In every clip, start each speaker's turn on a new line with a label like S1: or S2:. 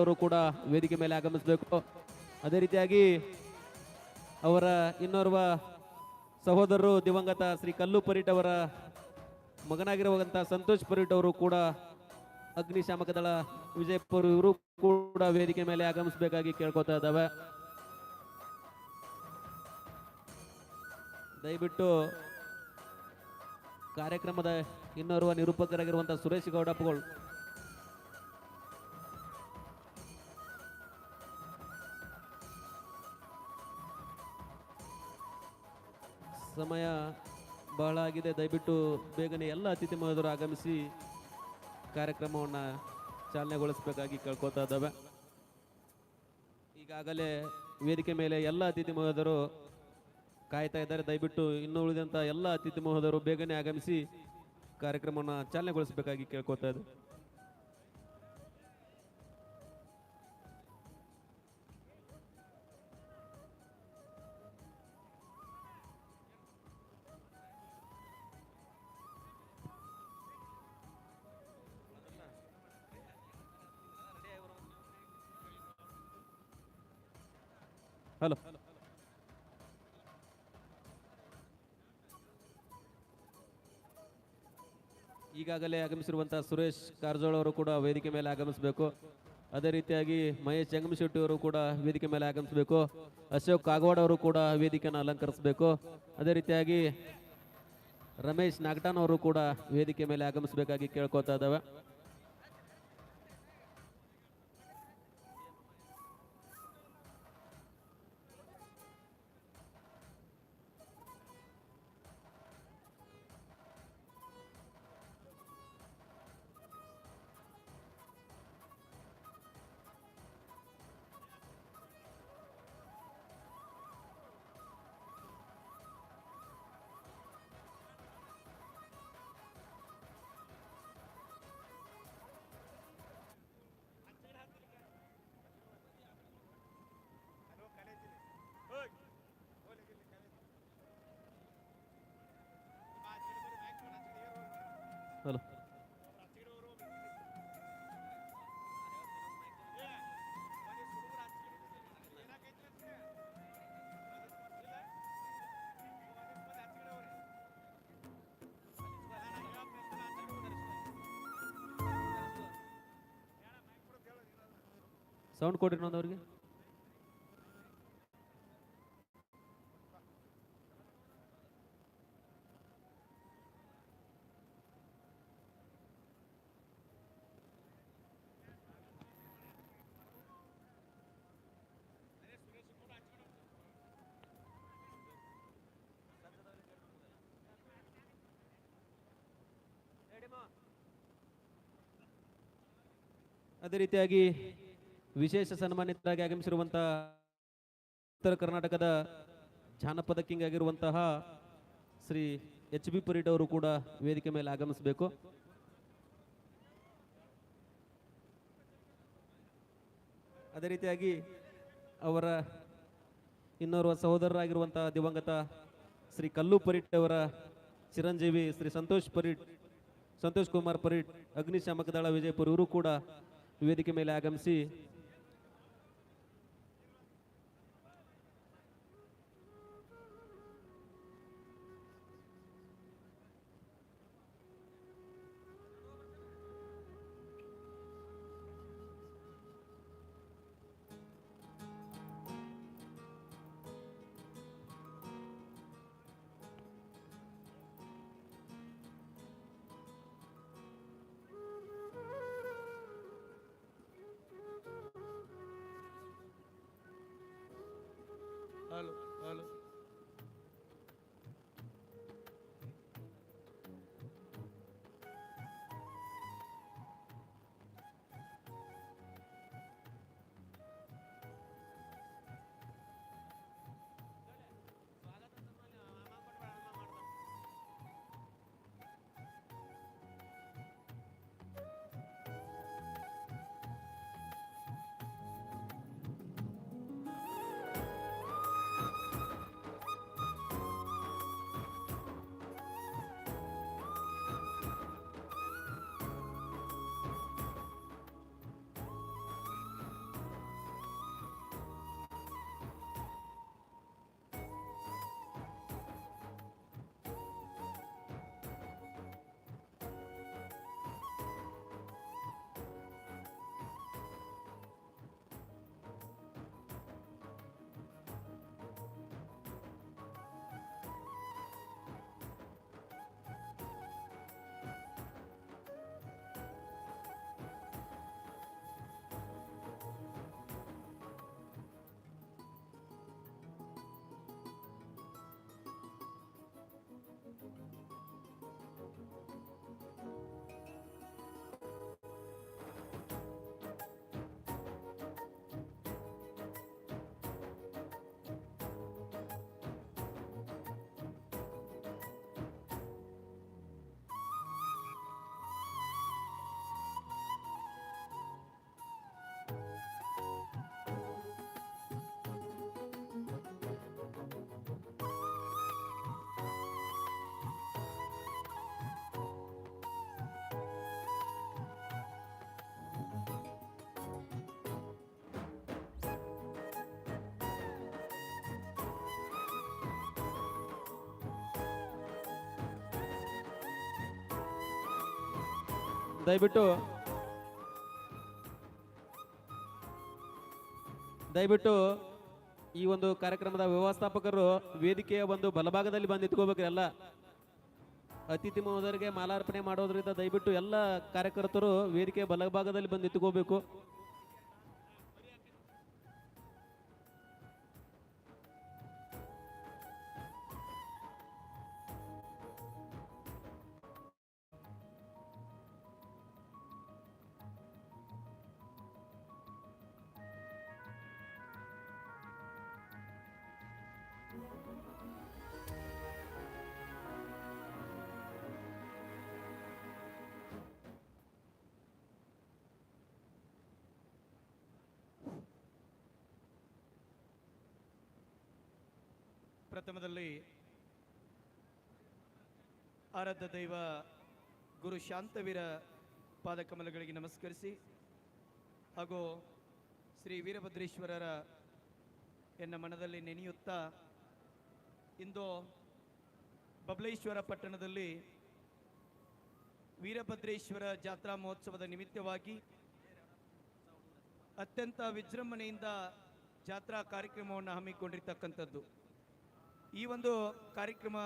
S1: ಅವರು ಕೂಡ ವೇದಿಕೆ ಮೇಲೆ ಆಗಮಿಸಬೇಕು. ಅದೇ ರೀತಿಯಾಗಿ ಅವರ ಇನ್ನೋರ್ವ ಸಹೋದರರು ದಿವಂಗತ ಶ್ರೀ ಕಲ್ಲು ಪರೀಟ್ ಅವರ ಮಗನಾಗಿರುವಂತಹ ಸಂತೋಷ್ ಪರೀಟ್ ಅವರು ಕೂಡ ಅಗ್ನಿಶಾಮಕ ದಳ ವಿಜಯಪುರ ಇವರು ಕೂಡ ವೇದಿಕೆ ಮೇಲೆ ಆಗಮಿಸಬೇಕಾಗಿ ಕೇಳ್ಕೊತಾ ಇದ್ದಾವೆ. ದಯವಿಟ್ಟು ಕಾರ್ಯಕ್ರಮದ ಇನ್ನೋರ್ವ ನಿರೂಪಕರಾಗಿರುವಂತಹ ಸುರೇಶ್ ಗೌಡಪ್ಪಗಳು ಸಮಯ ಬಹಳ ಆಗಿದೆ. ದಯವಿಟ್ಟು ಬೇಗನೆ ಎಲ್ಲ ಅತಿಥಿ ಮಹೋದರು ಆಗಮಿಸಿ ಕಾರ್ಯಕ್ರಮವನ್ನು ಚಾಲನೆಗೊಳಿಸಬೇಕಾಗಿ ಕೇಳ್ಕೊತಾ ಇದ್ದಾವೆ. ಈಗಾಗಲೇ ವೇದಿಕೆ ಮೇಲೆ ಎಲ್ಲ ಅತಿಥಿ ಮಹೋದರು ಕಾಯ್ತಾ ಇದ್ದಾರೆ. ದಯವಿಟ್ಟು ಇನ್ನು ಉಳಿದಂಥ ಎಲ್ಲ ಅತಿಥಿ ಮಹೋದರು ಬೇಗನೆ ಆಗಮಿಸಿ ಕಾರ್ಯಕ್ರಮವನ್ನು ಚಾಲನೆಗೊಳಿಸಬೇಕಾಗಿ ಕೇಳ್ಕೊತಾ ಇದ್ದಾರೆ ಹಲೋ. ಈಗಾಗಲೇ ಆಗಮಿಸಿರುವಂತಹ ಸುರೇಶ್ ಕಾರಜೋಳ ಅವರು ಕೂಡ ವೇದಿಕೆ ಮೇಲೆ ಆಗಮಿಸಬೇಕು. ಅದೇ ರೀತಿಯಾಗಿ ಮಹೇಶ್ ಜಂಗಮಶೆಟ್ಟಿ ಅವರು ಕೂಡ ವೇದಿಕೆ ಮೇಲೆ ಆಗಮಿಸಬೇಕು. ಅಶೋಕ್ ಕಾಗವಾಡ ಅವರು ಕೂಡ ವೇದಿಕೆಯನ್ನು ಅಲಂಕರಿಸಬೇಕು. ಅದೇ ರೀತಿಯಾಗಿ ರಮೇಶ್ ನಾಗಟಾನ್ ಅವರು ಕೂಡ ವೇದಿಕೆ ಮೇಲೆ ಆಗಮಿಸಬೇಕಾಗಿ ಕೇಳ್ಕೊತಾ ಇದ್ದಾವೆ. ಸೌಂಡ್ ಕೊಡ್ರಿ ಅವ್ರಿಗೆ ಅದೇ ರೀತಿಯಾಗಿ ವಿಶೇಷ ಸನ್ಮಾನಿತರಾಗಿ ಆಗಮಿಸಿರುವಂತಹ ಉತ್ತರ ಕರ್ನಾಟಕದ ಜಾನಪದ ಕಿಂಗ್ ಆಗಿರುವಂತಹ ಶ್ರೀ ಎಚ್ ಬಿ ಪರೀಡ್ ಅವರು ಕೂಡ ವೇದಿಕೆ ಮೇಲೆ ಆಗಮಿಸಬೇಕು. ಅದೇ ರೀತಿಯಾಗಿ ಅವರ ಇನ್ನೋರ್ವ ಸಹೋದರರಾಗಿರುವಂತಹ ದಿವಂಗತ ಶ್ರೀ ಕಲ್ಲು ಪರೀಟ್ ಅವರ ಚಿರಂಜೀವಿ ಶ್ರೀ ಸಂತೋಷ್ ಪರೀಟ್, ಸಂತೋಷ್ ಕುಮಾರ್ ಪರೀಟ್, ಅಗ್ನಿಶಾಮಕ ದಳ ವಿಜಯಪುರ ಇವರು ಕೂಡ ವೇದಿಕೆ ಮೇಲೆ ಆಗಮಿಸಿ
S2: Thank you.
S1: ದಯವಿಟ್ಟು ದಯವಿಟ್ಟು ಈ ಒಂದು ಕಾರ್ಯಕ್ರಮದ ವ್ಯವಸ್ಥಾಪಕರು ವೇದಿಕೆಯ ಒಂದು ಬಲಭಾಗದಲ್ಲಿ ಬಂದು ನಿಂತ್ಕೋಬೇಕ್ರಿ ಎಲ್ಲ. ಅತಿಥಿ ಮಹೋದರಿಗೆ ಮಾಲಾರ್ಪಣೆ ಮಾಡೋದ್ರಿಂದ ದಯವಿಟ್ಟು ಎಲ್ಲ ಕಾರ್ಯಕರ್ತರು ವೇದಿಕೆಯ ಬಲಭಾಗದಲ್ಲಿ ಬಂದು ನಿಂತ್ಕೋಬೇಕು.
S2: ಪ್ರಥಮದಲ್ಲಿ ಆರಾಧ ದೈವ ಗುರು ಶಾಂತವೀರ ಪಾದಕಮಲಗಳಿಗೆ ನಮಸ್ಕರಿಸಿ ಹಾಗೂ ಶ್ರೀ ವೀರಭದ್ರೇಶ್ವರರ ಎನ್ನ ಮನದಲ್ಲಿ ನೆನೆಯುತ್ತಾ ಇಂದು ಬಬಲೇಶ್ವರ ಪಟ್ಟಣದಲ್ಲಿ ವೀರಭದ್ರೇಶ್ವರ ಜಾತ್ರಾ ಮಹೋತ್ಸವದ ನಿಮಿತ್ತವಾಗಿ ಅತ್ಯಂತ ವಿಜೃಂಭಣೆಯಿಂದ ಜಾತ್ರಾ ಕಾರ್ಯಕ್ರಮವನ್ನು ಹಮ್ಮಿಕೊಂಡಿರ್ತಕ್ಕಂಥದ್ದು. ಈ ಒಂದು ಕಾರ್ಯಕ್ರಮ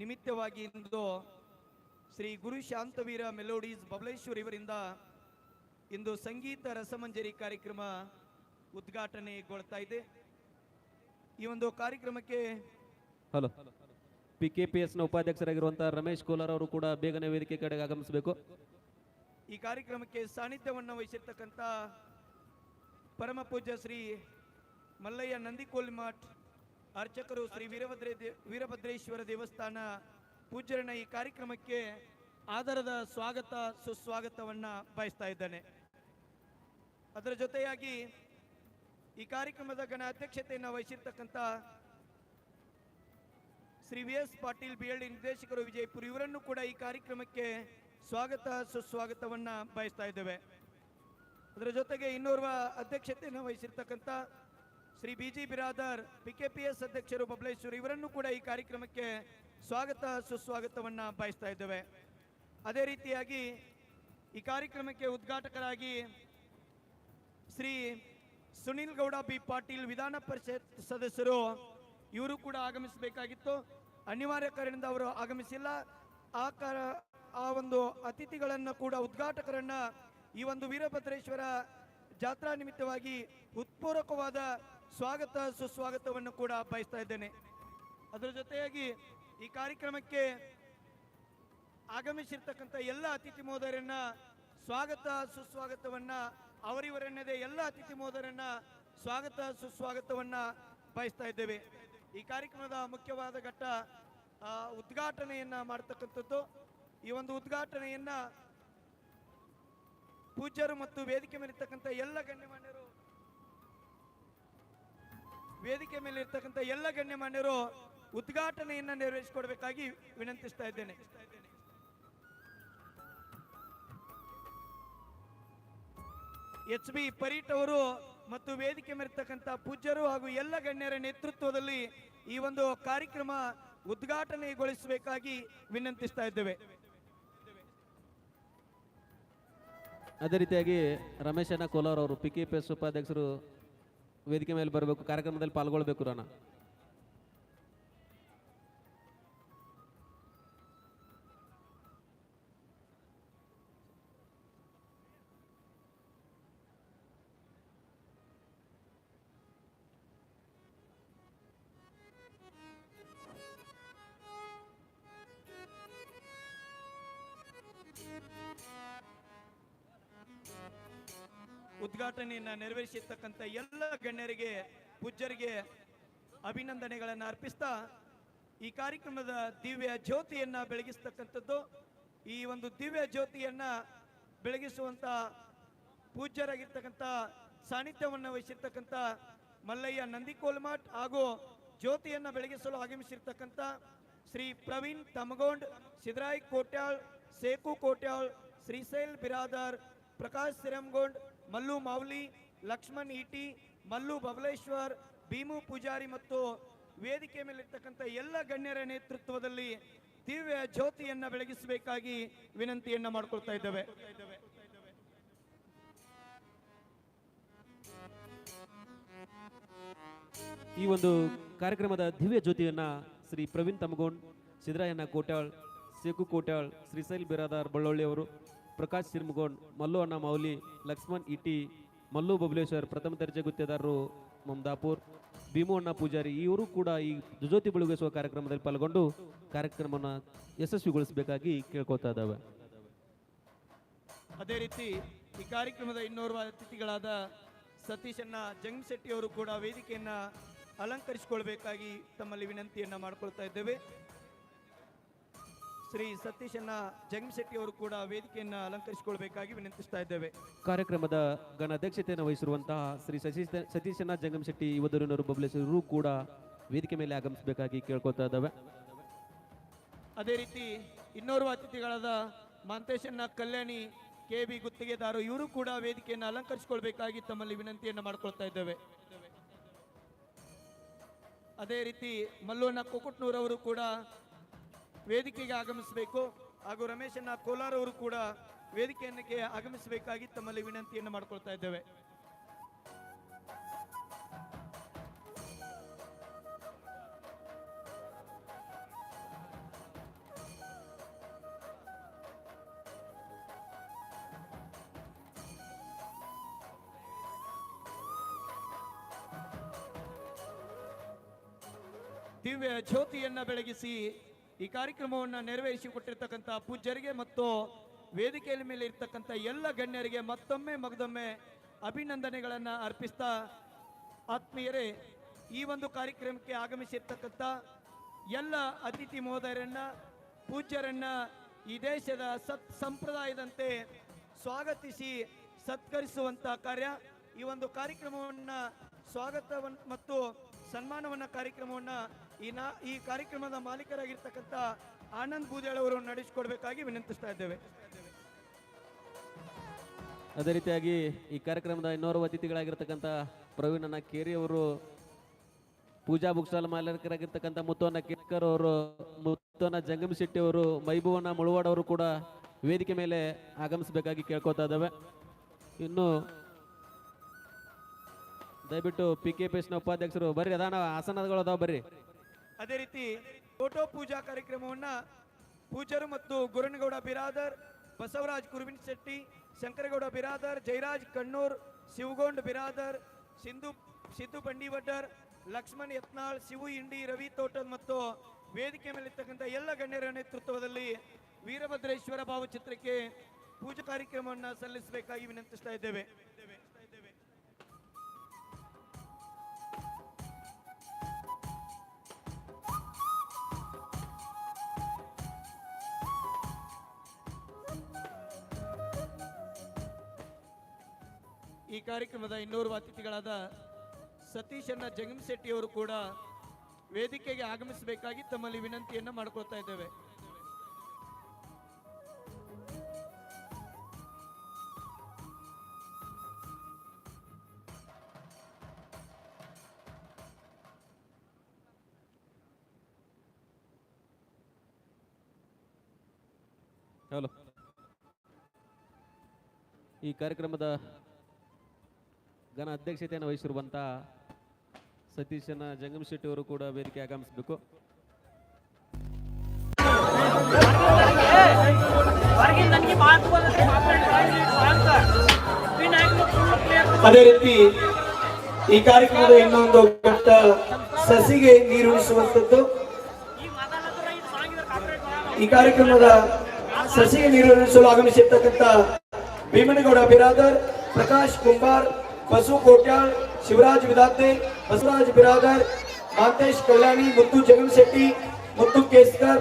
S2: ನಿಮಿತ್ತವಾಗಿ ಇಂದು ಶ್ರೀ ಗುರು ಶಾಂತವೀರ ಮೆಲೋಡೀಸ್ ಬಬಲೇಶ್ವರ್ ಇವರಿಂದ ಇಂದು ಸಂಗೀತ ರಸಮಂಜರಿ ಕಾರ್ಯಕ್ರಮ ಉದ್ಘಾಟನೆಗೊಳ್ತಾ ಇದೆ. ಈ ಒಂದು ಕಾರ್ಯಕ್ರಮಕ್ಕೆ
S1: ಹಲೋ. ಪಿ ಕೆ ಪಿ ಎಸ್ನ ಉಪಾಧ್ಯಕ್ಷರಾಗಿರುವಂತಹ ರಮೇಶ್ ಕೋಲಾರ್ ಅವರು ಕೂಡ ಬೇಗನೆ ವೇದಿಕೆ ಕಡೆಗೆ ಆಗಮಿಸಬೇಕು.
S2: ಈ ಕಾರ್ಯಕ್ರಮಕ್ಕೆ ಸಾನ್ನಿಧ್ಯವನ್ನು ವಹಿಸಿರ್ತಕ್ಕಂಥ ಪರಮ ಪೂಜ್ಯ ಶ್ರೀ ಮಲ್ಲಯ್ಯ ನಂದಿಕೋಲ್ಮಠ್ ಅರ್ಚಕರು ಶ್ರೀ ವೀರಭದ್ರ ವೀರಭದ್ರೇಶ್ವರ ದೇವಸ್ಥಾನ ಪೂಜ್ಯರನ್ನ ಈ ಕಾರ್ಯಕ್ರಮಕ್ಕೆ ಆಧಾರದ ಸ್ವಾಗತ, ಸುಸ್ವಾಗತವನ್ನ ಬಯಸ್ತಾ ಇದ್ದಾನೆ. ಅದರ ಜೊತೆಯಾಗಿ ಈ ಕಾರ್ಯಕ್ರಮದ ಗಣ ಅಧ್ಯಕ್ಷತೆಯನ್ನು ವಹಿಸಿರ್ತಕ್ಕಂಥ Shri V S Patil B L ನಿರ್ದೇಶಕರು ವಿಜಯಪುರ ಇವರನ್ನು ಕೂಡ ಈ ಕಾರ್ಯಕ್ರಮಕ್ಕೆ ಸ್ವಾಗತ, ಸುಸ್ವಾಗತವನ್ನ ಬಯಸ್ತಾ ಇದ್ದೇವೆ. ಅದರ ಜೊತೆಗೆ ಇನ್ನೋರ್ವ ಅಧ್ಯಕ್ಷತೆಯನ್ನು ವಹಿಸಿರ್ತಕ್ಕಂಥ Shri B G Biradar PKPS ಅಧ್ಯಕ್ಷರು ಬಬಲೇಶ್ವರ್ ಇವರನ್ನು ಕೂಡ ಈ ಕಾರ್ಯಕ್ರಮಕ್ಕೆ ಸ್ವಾಗತ, ಸುಸ್ವಾಗತವನ್ನ ಬಯಸ್ತಾ ಇದ್ದೇವೆ. ಅದೇ ರೀತಿಯಾಗಿ ಈ ಕಾರ್ಯಕ್ರಮಕ್ಕೆ ಉದ್ಘಾಟಕರಾಗಿ ಶ್ರೀ ಸುನಿಲ್ ಗೌಡ ಬಿ ಪಾಟೀಲ್ ವಿಧಾನ ಪರಿಷತ್ ಸದಸ್ಯರು ಇವರು ಕೂಡ ಆಗಮಿಸಬೇಕಾಗಿತ್ತು. ಅನಿವಾರ್ಯ ಕಾರಣದಿಂದ ಅವರು ಆಗಮಿಸಿಲ್ಲ. ಆ ಕಾರ, ಆ ಒಂದು ಅತಿಥಿಗಳನ್ನು ಕೂಡ ಉದ್ಘಾಟಕರನ್ನ ಈ ಒಂದು ವೀರಭದ್ರೇಶ್ವರ ಜಾತ್ರಾ ನಿಮಿತ್ತವಾಗಿ ಉತ್ಪೂರ್ವಕವಾದ ಸ್ವಾಗತ, ಸುಸ್ವಾಗತವನ್ನು ಕೂಡ ಬಯಸ್ತಾ ಇದ್ದೇನೆ. ಅದರ ಜೊತೆಯಾಗಿ ಈ ಕಾರ್ಯಕ್ರಮಕ್ಕೆ ಆಗಮಿಸಿರ್ತಕ್ಕಂಥ ಎಲ್ಲ ಅತಿಥಿ ಮೋದರನ್ನ ಸ್ವಾಗತ, ಸುಸ್ವಾಗತವನ್ನ ಅವರಿವರೆನ್ನದೆ ಎಲ್ಲ ಅತಿಥಿ ಮೋದರನ್ನ ಸ್ವಾಗತ, ಸುಸ್ವಾಗತವನ್ನ ಬಯಸ್ತಾ ಇದ್ದೇವೆ. ಈ ಕಾರ್ಯಕ್ರಮದ ಮುಖ್ಯವಾದ ಘಟ್ಟ ಉದ್ಘಾಟನೆಯನ್ನ ಮಾಡತಕ್ಕಂಥದ್ದು. ಈ ಒಂದು ಉದ್ಘಾಟನೆಯನ್ನ ಪೂಜ್ಯರು ಮತ್ತು ವೇದಿಕೆ ಮೇಲಿರ್ತಕ್ಕಂಥ ಎಲ್ಲ ಗಣ್ಯಮಾನ್ಯರು ವೇದಿಕೆ ಮೇಲೆ ಇರ್ತಕ್ಕಂಥ ಎಲ್ಲ ಗಣ್ಯಮಾನ್ಯರು ಉದ್ಘಾಟನೆಯನ್ನ ನೆರವೇರಿಸಿಕೊಡ್ಬೇಕಾಗಿ ವಿನಂತಿಸ್ತಾ ಇದ್ದೇನೆ. ಎಚ್ ಬಿ ಪರೀಟ್ ಅವರು ಮತ್ತು ವೇದಿಕೆ ಮೇಲಿರ್ತಕ್ಕಂಥ ಪೂಜ್ಯರು ಹಾಗೂ ಎಲ್ಲ ಗಣ್ಯರ ನೇತೃತ್ವದಲ್ಲಿ ಈ ಒಂದು ಕಾರ್ಯಕ್ರಮ ಉದ್ಘಾಟನೆಗೊಳಿಸಬೇಕಾಗಿ ವಿನಂತಿಸ್ತಾ ಇದ್ದೇವೆ.
S1: ಅದೇ ರೀತಿಯಾಗಿ ರಮೇಶನ ಕೋಲಾರ್ ಅವರು ಪಿ ಕೆ ಪಿ ಎಸ್ ಉಪಾಧ್ಯಕ್ಷರು ವೇದಿಕೆ ಮೇಲೆ ಬರಬೇಕು ಕಾರ್ಯಕ್ರಮದಲ್ಲಿ ಪಾಲ್ಗೊಳ್ಬೇಕು ರಾಣ
S2: ಉದ್ಘಾಟನೆಯನ್ನ ನೆರವೇರಿಸಿರ್ತಕ್ಕಂಥ ಎಲ್ಲ ಗಣ್ಯರಿಗೆ, ಪೂಜ್ಯರಿಗೆ ಅಭಿನಂದನೆಗಳನ್ನು ಅರ್ಪಿಸ್ತಾ ಈ ಕಾರ್ಯಕ್ರಮದ ದಿವ್ಯ ಜ್ಯೋತಿಯನ್ನ ಬೆಳಗಿಸ್ತಕ್ಕಂಥದ್ದು. ಈ ಒಂದು ದಿವ್ಯ ಜ್ಯೋತಿಯನ್ನ ಬೆಳಗಿಸುವಂತ ಪೂಜ್ಯರಾಗಿರ್ತಕ್ಕಂಥ ಸಾನ್ನಿಧ್ಯವನ್ನು ವಹಿಸಿರ್ತಕ್ಕಂಥ ಮಲ್ಲಯ್ಯ ನಂದಿಕೋಲ್ಮಠ್ ಹಾಗೂ ಜ್ಯೋತಿಯನ್ನ ಬೆಳಗಿಸಲು ಆಗಮಿಸಿರ್ತಕ್ಕಂಥ ಶ್ರೀ ಪ್ರವೀಣ್ ತಮಗೋಂಡ್, ಸಿದ್ರಾಯ್ ಕೋಟ್ಯಾಳ್, ಸೇಕು ಕೋಟ್ಯಾಳ್, ಶ್ರೀಶೈಲ್ ಬಿರಾದರ್, ಪ್ರಕಾಶ್ ಸಿರಂಗೋಂಡ್ ಮಲ್ಲು ಮೌಲಿ, ಲಕ್ಷ್ಮಣ್ ಈಟಿ, ಮಲ್ಲು ಬಬಲೇಶ್ವರ್, ಭೀಮು ಪೂಜಾರಿ ಮತ್ತು ವೇದಿಕೆ ಮೇಲಿರ್ತಕ್ಕಂಥ ಎಲ್ಲ ಗಣ್ಯರ ನೇತೃತ್ವದಲ್ಲಿ ದಿವ್ಯ ಜ್ಯೋತಿಯನ್ನ ಬೆಳಗಿಸಬೇಕಾಗಿ ವಿನಂತಿಯನ್ನ ಮಾಡ್ಕೊಳ್ತಾ ಇದ್ದೇವೆ.
S1: ಈ ಒಂದು ಕಾರ್ಯಕ್ರಮದ ದಿವ್ಯ ಜ್ಯೋತಿಯನ್ನ ಶ್ರೀ ಪ್ರವೀಣ್ ತಮಗೋಣ್ ಸಿದ್ದರಾಯಣ್ಣ ಕೋಟ್ಯಾಳ್, ಸೇಕು ಕೋಟ್ಯಾಳ್ ಶ್ರೀಶೈಲ್ ಬಿರಾದಾರ್ ಬಳ್ಳೊಳ್ಳಿ ಅವರು ಪ್ರಕಾಶ್ ಸಿರ್ಮಗೋಣ್ ಮಲ್ಲು ಅಣ್ಣ ಮೌಲಿ, ಲಕ್ಷ್ಮಣ್ ಇಟಿ, ಮಲ್ಲು ಬಬಲೇಶ್ವರ್, ಪ್ರಥಮ ದರ್ಜೆ ಗುತ್ತೇದಾರರು ಮಮದಾಪುರ್, ಭೀಮು ಅಣ್ಣ ಪೂಜಾರಿ, ಇವರು ಕೂಡ ಈ ಜ್ಯೋತಿ ಬೆಳಗಿಸುವ ಕಾರ್ಯಕ್ರಮದಲ್ಲಿ ಪಾಲ್ಗೊಂಡು ಕಾರ್ಯಕ್ರಮವನ್ನು ಯಶಸ್ವಿಗೊಳಿಸಬೇಕಾಗಿ ಕೇಳ್ಕೊತಾ ಇದ್ದಾವೆ.
S2: ಅದೇ ರೀತಿ ಈ ಕಾರ್ಯಕ್ರಮದ ಇನ್ನೋರ್ವ ಅತಿಥಿಗಳಾದ ಸತೀಶಣ್ಣ ಜಂಗಶೆಟ್ಟಿ ಅವರು ಕೂಡ ವೇದಿಕೆಯನ್ನು ಅಲಂಕರಿಸಿಕೊಳ್ಬೇಕಾಗಿ ತಮ್ಮಲ್ಲಿ ವಿನಂತಿಯನ್ನು ಮಾಡಿಕೊಳ್ತಾ ಇದ್ದೇವೆ. ಶ್ರೀ ಸತೀಶಣ್ಣ ಜಂಗಶೆಟ್ಟಿ ಅವರು ಕೂಡ ವೇದಿಕೆಯನ್ನು ಅಲಂಕರಿಸಿಕೊಳ್ಬೇಕಾಗಿ ವಿನಂತಿಸ್ತಾ ಇದ್ದೇವೆ.
S1: ಕಾರ್ಯಕ್ರಮದ ಗಣ ಅಧ್ಯಕ್ಷತೆಯನ್ನು ವಹಿಸಿರುವಂತಹ ಶ್ರೀ ಸತೀಶ್ ಸತೀಶಣ್ಣ ಜಂಗಮ್ ಶೆಟ್ಟಿ ಯುವದೂರಿನವರು ಬಬ್ಲೇಶ್ವರರು ಕೂಡ ವೇದಿಕೆ ಮೇಲೆ ಆಗಮಿಸಬೇಕಾಗಿ ಕೇಳ್ಕೊತಾ ಇದ್ದಾವೆ.
S2: ಅದೇ ರೀತಿ ಇನ್ನೋರ್ವ ಅತಿಥಿಗಳಾದ ಮಾಂತೇಶಣ್ಣ ಕಲ್ಯಾಣಿ ಕೆ ಬಿ ಗುತ್ತಿಗೆದಾರರು ಇವರು ಕೂಡ ವೇದಿಕೆಯನ್ನು ಅಲಂಕರಿಸಿಕೊಳ್ಬೇಕಾಗಿ ತಮ್ಮಲ್ಲಿ ವಿನಂತಿಯನ್ನು ಮಾಡಿಕೊಳ್ತಾ ಇದ್ದೇವೆ. ಅದೇ ರೀತಿ ಮಲ್ಲೋನ ಕೊಕಟ್ನೂರವರು ಕೂಡ ವೇದಿಕೆಗೆ ಆಗಮಿಸಬೇಕು. ಹಾಗೂ ರಮೇಶಣ್ಣ ಕೋಲಾರ್ ಅವರು ಕೂಡ ವೇದಿಕೆಯನ್ನಕ್ಕೆ ಆಗಮಿಸಬೇಕಾಗಿ ತಮ್ಮಲ್ಲಿ ವಿನಂತಿಯನ್ನು ಮಾಡಿಕೊಳ್ತಾ ಇದ್ದೇವೆ. ದಿವ್ಯ ಜ್ಯೋತಿಯನ್ನ ಬೆಳಗಿಸಿ ಈ ಕಾರ್ಯಕ್ರಮವನ್ನು ನೆರವೇರಿಸಿಕೊಟ್ಟಿರ್ತಕ್ಕಂಥ ಪೂಜ್ಯರಿಗೆ ಮತ್ತು ವೇದಿಕೆಯ ಮೇಲೆ ಇರ್ತಕ್ಕಂಥ ಎಲ್ಲ ಗಣ್ಯರಿಗೆ ಮತ್ತೊಮ್ಮೆ ಮಗದೊಮ್ಮೆ ಅಭಿನಂದನೆಗಳನ್ನು ಅರ್ಪಿಸ್ತಾ ಆತ್ಮೀಯರೇ, ಈ ಒಂದು ಕಾರ್ಯಕ್ರಮಕ್ಕೆ ಆಗಮಿಸಿರ್ತಕ್ಕಂಥ ಎಲ್ಲ ಅತಿಥಿ ಮಹೋದಯರನ್ನ, ಪೂಜ್ಯರನ್ನ ಈ ದೇಶದ ಸತ್ ಸಂಪ್ರದಾಯದಂತೆ ಸ್ವಾಗತಿಸಿ ಸತ್ಕರಿಸುವಂಥ ಕಾರ್ಯ. ಈ ಒಂದು ಕಾರ್ಯಕ್ರಮವನ್ನು ಸ್ವಾಗತವನ್ನು ಮತ್ತು ಸನ್ಮಾನವನ್ನು ಕಾರ್ಯಕ್ರಮವನ್ನ ಈ ನಾ, ಈ ಕಾರ್ಯಕ್ರಮದ ಮಾಲೀಕರಾಗಿರ್ತಕ್ಕಂಥ ಆನಂದ್ ಬೂದೇಳ್ ಅವರು ನಡೆಸಿಕೊಡ್ಬೇಕಾಗಿ ವಿನಂತಿಸ್ತಾ ಇದ್ದೇವೆ.
S1: ಅದೇ ರೀತಿಯಾಗಿ ಈ ಕಾರ್ಯಕ್ರಮದ ಇನ್ನೋರ್ವ ಅತಿಥಿಗಳಾಗಿರ್ತಕ್ಕಂಥ ಪ್ರವೀಣನ ಕೇರಿ ಅವರು, ಪೂಜಾ ಬುಕ್ಸಾಲ್ ಮಾಲೀಕರಾಗಿರ್ತಕ್ಕಂಥ ಮುತ್ತುವನ್ನ ಕಿಟ್ಕರ್ ಅವರು, ಮುತ್ತೋನ ಜಂಗಮ್ ಶೆಟ್ಟಿ ಅವರು ಮೈಭುವನ ಮುಳುವಾಡ್ ಅವರು ಕೂಡ ವೇದಿಕೆ ಮೇಲೆ ಆಗಮಿಸಬೇಕಾಗಿ ಕೇಳ್ಕೊತಾ ಇದ್ದಾವೆ. ಇನ್ನು ದಯವಿಟ್ಟು ಪಿ ಕೆ ಪಿ ಎಸ್ನ ಉಪಾಧ್ಯಕ್ಷರು ಬರ್ರಿ, ಅದಾನ ಆಸನಗಳು ಅದಾವ ಬರ್ರಿ.
S2: ಅದೇ ರೀತಿ ಫೋಟೋ ಪೂಜಾ ಕಾರ್ಯಕ್ರಮವನ್ನ ಪೂಜರು ಮತ್ತು ಗುರನಗೌಡ ಬಿರಾದರ್, ಬಸವರಾಜ್ ಕುರುವಿನ ಶೆಟ್ಟಿ, ಶಂಕರಗೌಡ ಬಿರಾದರ್, ಜೈರಾಜ್ ಕಣ್ಣೂರ್, ಶಿವಗೊಂಡ್ ಬಿರಾದರ್, ಸಿಂಧು, ಸಿದ್ದು ಬಂಡಿವಡ್ಡರ್, ಲಕ್ಷ್ಮಣ್ ಯತ್ನಾಳ್, ಶಿವು ಇಂಡಿ, ರವಿ ತೋಟದ್ ಮತ್ತು ವೇದಿಕೆ ಮೇಲಿರ್ತಕ್ಕಂಥ ಎಲ್ಲ ಗಣ್ಯರ ನೇತೃತ್ವದಲ್ಲಿ ವೀರಭದ್ರೇಶ್ವರ ಭಾವಚಿತ್ರಕ್ಕೆ ಪೂಜಾ ಕಾರ್ಯಕ್ರಮವನ್ನು ಸಲ್ಲಿಸಬೇಕಾಗಿ ವಿನಂತಿಸ್ತಾ ಇದ್ದೇವೆ. ಈ ಕಾರ್ಯಕ್ರಮದ ಇನ್ನೂರು ಅತಿಥಿಗಳಾದ ಸತೀಶಣ್ಣ ಜಂಗಮಶೆಟ್ಟಿಯವರು ಕೂಡ ವೇದಿಕೆಗೆ ಆಗಮಿಸಬೇಕಾಗಿ ತಮ್ಮಲ್ಲಿ ವಿನಂತಿಯನ್ನ ಮಾಡ್ಕೊಳ್ತಾ ಇದ್ದೇವೆ.
S1: ಹಲೋ. ಈ ಕಾರ್ಯಕ್ರಮದ ಘನ ಅಧ್ಯಕ್ಷತೆಯನ್ನು ವಹಿಸಿರುವಂಥ ಸತೀಶನ ಜಂಗಮ್ ಶೆಟ್ಟಿ ಅವರು ಕೂಡ ವೇದಿಕೆ ಆಗಮಿಸಬೇಕು.
S2: ಅದೇ ರೀತಿ ಈ ಕಾರ್ಯಕ್ರಮದ ಇನ್ನೊಂದು ಘಟ್ಟ ಸಸಿಗೆ ನೀರುಣಿಸುವಂಥದ್ದು
S3: ಈ
S2: ಕಾರ್ಯಕ್ರಮದ ಸಸಿಗೆ ನೀರುಣಿಸಲು ಆಗಮಿಸಿರ್ತಕ್ಕಂಥ ಭೀಮನಗೌಡ ಬಿರಾದರ್, ಪ್ರಕಾಶ್ ಕುಂಬಾರ್ ಬಸು ಕೋಟ್ಯಾಳ್ ಶಿವರಾಜ್ ವಿದಾತೆ ಬಸವರಾಜ್ ಬಿರಾದರ್ ಮಾಂತೇಶ್ ಕಲ್ಯಾಣಿ ಮುತ್ತು ಜಗನ್ಶೆಟ್ಟಿ ಮುತ್ತು ಕೇಸ್ಕರ್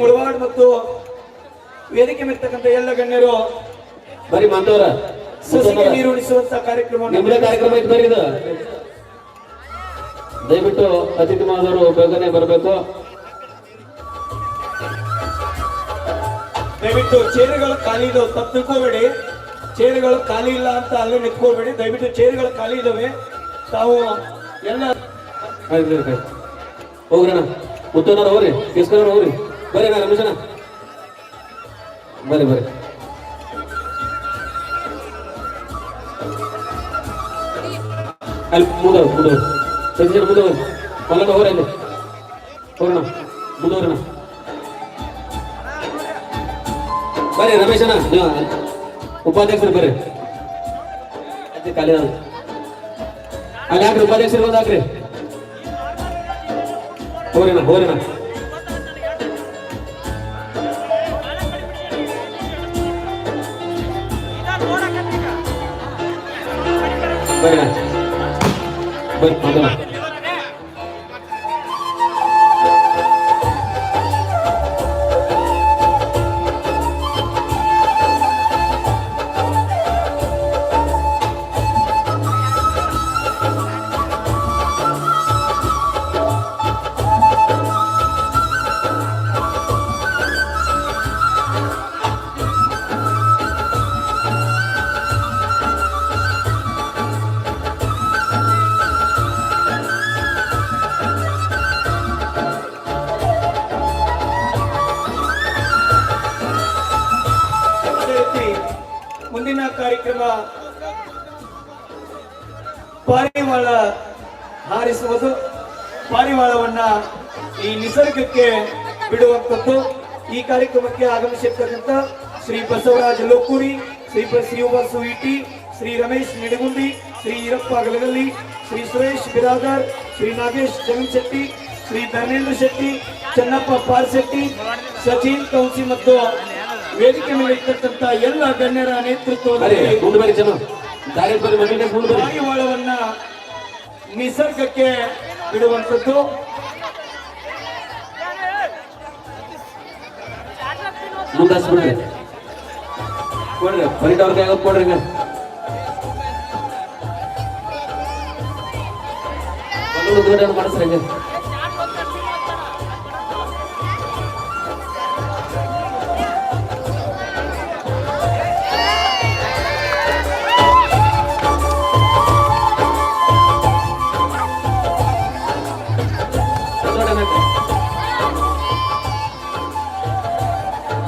S2: ಮುಳವಾಡ್ ಮತ್ತು ವೇದಿಕೆ ಮೇಲಿರ್ತಕ್ಕಂಥ ಎಲ್ಲ ಗಣ್ಯರು
S1: ಬರೀ ಮಾತವರ.
S2: ಸಸಿಗೆ ನೀರುಣಿಸುವಂತ
S1: ನಿಮ್ಮದೇ ಕಾರ್ಯಕ್ರಮ ಬರ್ರಿ ಇದು. ದಯವಿಟ್ಟು ಅತಿಥಿ ಮಹಾದವರು ಬೇಗನೆ ಬರಬೇಕು.
S2: ದಯವಿಟ್ಟು ಚೇರುಗಳು ಖಾಲಿ ತಪ್ಪು ತಿಳ್ಕೋಬೇಡಿ ಚೇರುಗಳು ಖಾಲಿ ಇಲ್ಲ ಅಂತ ಅಲ್ಲಿ ನಿಂತ್ಕೋಬೇಡಿ. ದಯವಿಟ್ಟು ಚೇರ್ಗಳು ಖಾಲಿ ಇದಾವೆ ತಾವು ಎಲ್ಲ
S1: ಹೋಗ್ರಣ ಮುತ್ತನವ್ರು ಹೋಗ್ರಿ, ಕಿಸ್ಕನವ್ರು ಹೋಗ್ರಿ. ಬರ್ರಿ ಅಣ್ಣ ರಮೇಶನ ಬರ್ರಿ ಬರ್ರಿ. ಅಲ್ಲಿ ಮುಂದವ್ ಮುಂದವ್ ಸಂಜೆ ಮುಂದವ್ ಹೊಲದ ಹೋಗ್ರಿ ಅಲ್ಲಿ. ಹೋಗೋಣ ಮುಂದವ್ರಣ ಬರ್ರಿ, ರಮೇಶಣ್ಣ. ನೀವು ಉಪಾಧ್ಯಕ್ಷರು ಬರ್ರಿ. ಅದೇ ಖಾಲಿ ಅದ ಅಲ್ಲಿ ಹಾಕ್ರಿ, ಉಪಾಧ್ಯಕ್ಷರು ಬಂದು ಹಾಕ್ರಿ. ಹೋಗ್ರಿಣ್ಣ ಹೋಗ್ರಿಣ್ಣ ಬರ್ರಿ ಅಣ್ಣ. ಬರ್ರಿ
S2: ಕಾರ್ಯಕ್ರಮ ಪಾರಿವಾಳ ಹಾರಿಸುವುದು. ಪಾರಿವಾಳವನ್ನ ಈ ನಿಸರ್ಗಕ್ಕೆ ಬಿಡುವಂಥದ್ದು ಈ ಕಾರ್ಯಕ್ರಮಕ್ಕೆ ಆಗಮಿಸಿರ್ತಕ್ಕಂಥ ಶ್ರೀ ಬಸವರಾಜ ಲೋಕೂರಿ, ಶ್ರೀ ಶ್ರೀವಾಸು ಇಟಿ ಶ್ರೀ ರಮೇಶ್ ನಿಡಗುಂದಿ ಶ್ರೀ ಈರಪ್ಪ ಗಲಗಲ್ಲಿ ಶ್ರೀ ಸುರೇಶ್ ಬಿರಾದರ್, ಶ್ರೀ ನಾಗೇಶ್ ಜಗನ್ಶೆಟ್ಟಿ, ಶ್ರೀ ಧರ್ಮೇಂದ್ರ ಶೆಟ್ಟಿ, ಚೆನ್ನಪ್ಪ ಪಾಲ್ಶೆಟ್ಟಿ ಸಚಿನ್ ಕೌನ್ಸಿ ಮತ್ತು ವೇದಿಕೆ ಮೇಲೆ ಇರ್ತಕ್ಕಂಥ ಎಲ್ಲ ಗಣ್ಯರ ನೇತೃತ್ವದಲ್ಲಿ ಪಾರಿವಾಳವನ್ನ ನಿಸರ್ಗಕ್ಕೆ ಬಿಡುವಂಥದ್ದು.
S1: ಕೊಡ್ರಿ ಪರಿಟ್ ಅವ್ರ ಕೈಯಾಗ ಕೊಡ್ರಿ ಮಾಡಿಸ್ರಿ ಹಂಗೆ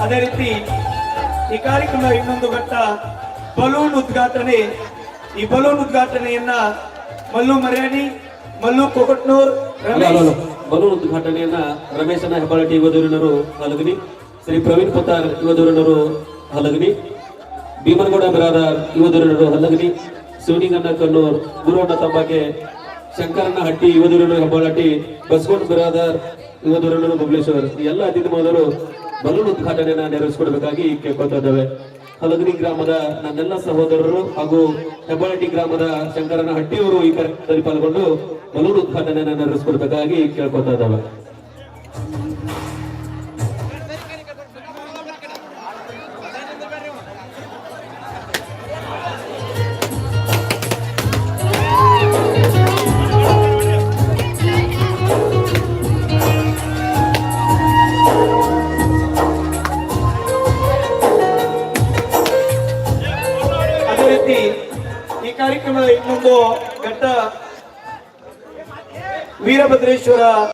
S2: ಅದೇ ರೀತಿ ಈ ಕಾರ್ಯಕ್ರಮದ ಇನ್ನೊಂದು ಘಟ್ಟ ಬಲೂನ್ ಉದ್ಘಾಟನೆ. ಈ ಬಲೂನ್ ಉದ್ಘಾಟನೆಯನ್ನ ಮಲ್ಲು ಮರ್ಯಾಣಿ, ಮಲ್ಲು ಕೊಕಟ್ನೂರ್
S1: ಬಲೂನ್ ಉದ್ಘಾಟನೆಯನ್ನ ರಮೇಶನ ಹೆಬ್ಬಾಳಟಿ ಯುವದೂರಿನರು ಹಲಗನಿ ಶ್ರೀ ಪ್ರವೀಣ್ ಪುತಾರ್ ಯುವದೂರಿನರು ಹಲಗನಿ ಭೀಮನಗೌಡ ಬಿರಾದಾರ್ ಯುವದೂರಿನರು ಹಲಗನಿ ಶಿವನಿಂಗಣ್ಣ ಕಣ್ಣೂರ್, ಗುರುವಣ್ಣ ತಂಬಾಕೆ, ಶಂಕರಣ್ಣ ಹಟ್ಟಿ ಯುವಧೂರಿನರು ಹೆಬ್ಬಾಳಟ್ಟಿ, ಬಸವಣ್ಣ ಬಿರಾದಾರ್ ಯುವಧೂರಿನರು ಬಬಲೇಶ್ವರ್ ಎಲ್ಲ ಅತಿಥಿ ಮೊದಲು ಬಲೂನ್ ಉದ್ಘಾಟನೆಯನ್ನ ನೆರವೇರಿಸಿಕೊಡಬೇಕಾಗಿ ಕೇಳ್ಕೊತಾ ಇದ್ದೇವೆ ಹಲಗನಿ ಗ್ರಾಮದ ನನ್ನೆಲ್ಲ ಸಹೋದರರು ಹಾಗೂ ಹೆಬ್ಬಾಟ್ಟಿ ಗ್ರಾಮದ ಶಂಕರನ ಹಟ್ಟಿಯವರು ಈ ಕಾರ್ಯಕ್ರಮದಲ್ಲಿ ಪಾಲ್ಗೊಂಡು ಬಲೂನ್ ಉದ್ಘಾಟನೆಯನ್ನ ನೆರವೇರಿಸಿಕೊಡಬೇಕಾಗಿ ಕೇಳ್ಕೊತಾ ಇದ್ದಾವೆ
S2: ಕಾರ್ಯಕ್ರಮದ ಇನ್ನೊಂದು ಘಟ್ಟ ವೀರಭದ್ರೇಶ್ವರ